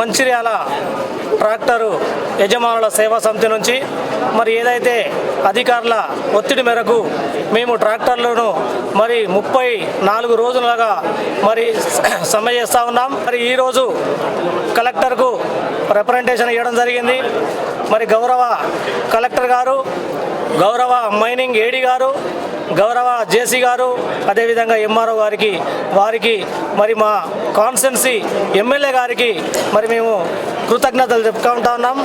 Mancherial tractor యజమానుల సేవా సమితి నుంచి మరి ఏదైతే అధికారుల ఒత్తిడి మేరకు మేము ట్రాక్టర్లను మరి ముప్పై నాలుగు రోజులుగా మరి సమ్మె చేస్తూ ఉన్నాం. మరి ఈరోజు కలెక్టర్కు రిప్రజెంటేషన్ ఇవ్వడం జరిగింది. మరి గౌరవ కలెక్టర్ గారు గౌరవ మైనింగ్ ఏడి గారు గౌరవ జేసీ గారు అదేవిధంగా ఎంఆర్ఓ గారికి వారికి మరి మా కాన్స్టెన్సీ ఎమ్మెల్యే గారికి మరి మేము కృతజ్ఞతలు చెప్పుకుంటా ఉన్నాం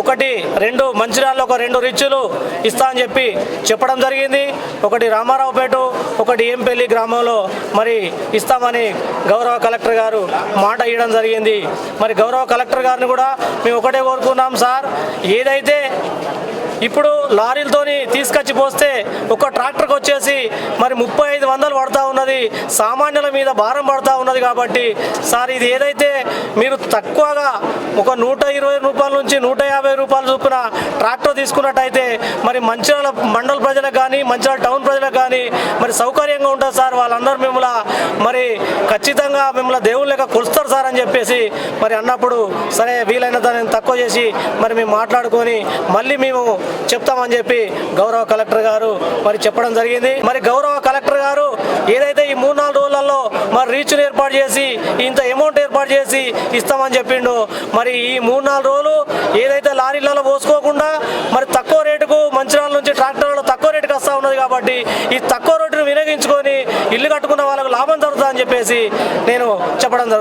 ఒకటి రెండు మంచిర్యాలలో ఒక రెండు రిచ్చులు ఇస్తా అని చెప్పి చెప్పడం జరిగింది. ఒకటి రామారావుపేట ఒకటి ఏంపల్లి గ్రామంలో మరి ఇస్తామని గౌరవ కలెక్టర్ గారు మాట ఇవ్వడం జరిగింది. మరి గౌరవ కలెక్టర్ గారిని కూడా మేము ఒకటే కోరుకున్నాం సార్. ఏదైతే ఇప్పుడు లారీలతోని తీసుకొచ్చి పోస్తే ఒక ట్రాక్టర్కి వచ్చేసి మరి ముప్పై ఐదు వందలు పడతా ఉన్నది. సామాన్యుల మీద భారం పడతా ఉన్నది కాబట్టి సార్ ఇది ఏదైతే మీరు తక్కువగా ఒక నూట ఇరవై రూపాయల నుంచి నూట యాభై రూపాయల చొప్పున ట్రాక్టర్ తీసుకున్నట్టయితే మరి మంచిర్యాల మండల ప్రజలకు కానీ మంచిర్యాల టౌన్ ప్రజలకు కానీ మరి సౌకర్యంగా ఉంటుంది సార్. వాళ్ళందరూ మిమ్మల్ని మరి ఖచ్చితంగా మిమ్మల్ని దేవుని లెక్క కొలుస్తారు సార్ అని చెప్పేసి మరి అన్నప్పుడు సరే వీలైన దాన్ని తక్కువ చేసి మరి మేము మాట్లాడుకొని మళ్ళీ మేము చెప్తామని చెప్పి గౌరవ కలెక్టర్ గారు మరి చెప్పడం జరిగింది. మరి గౌరవ కలెక్టర్ గారు ఏదైతే ఈ మూడు నాలుగు రోజులలో మరి రీచ్లు ఏర్పాటు చేసి ఇంత అమౌంట్ ఏర్పాటు చేసి ఇస్తామని చెప్పిండు మరి ఈ మూడు నాలుగు రోజులు ఏదైతే లారీలలో పోసుకోకుండా మరి తక్కువ రేటుకు మంచిరాల నుంచి ట్రాక్టర్లలో ఉంటుంది కాబట్టి ఈ తక్కువ రేటును వినియోగించుకొని ఇల్లు కట్టుకున్న వాళ్ళకు లాభం జరుగుతుందని చెప్పేసి నేను చెప్పడం జరుగుతుంది.